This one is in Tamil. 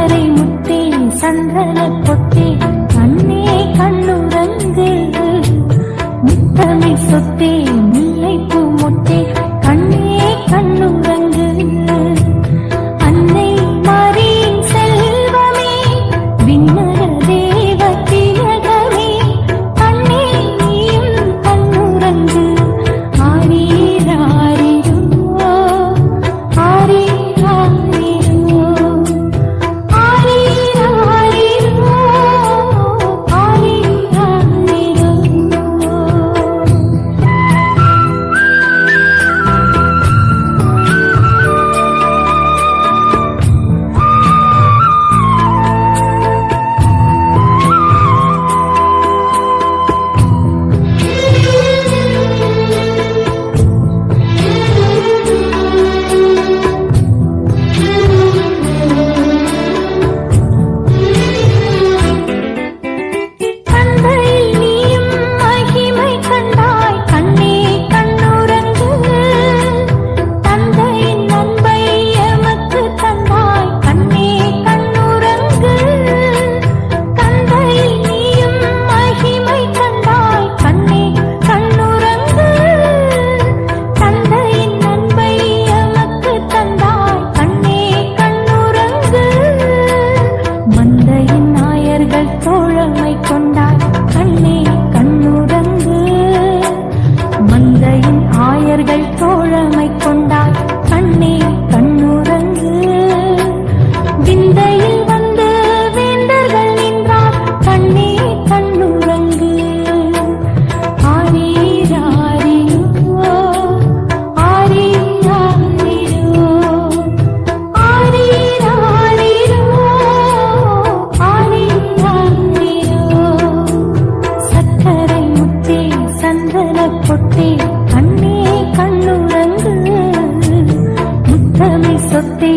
சந்தரை முத்தே சந்தன பொத்தே கண்ணே கண்ணுரங்கு முத்தமிழ் சொத்தே சொத்தே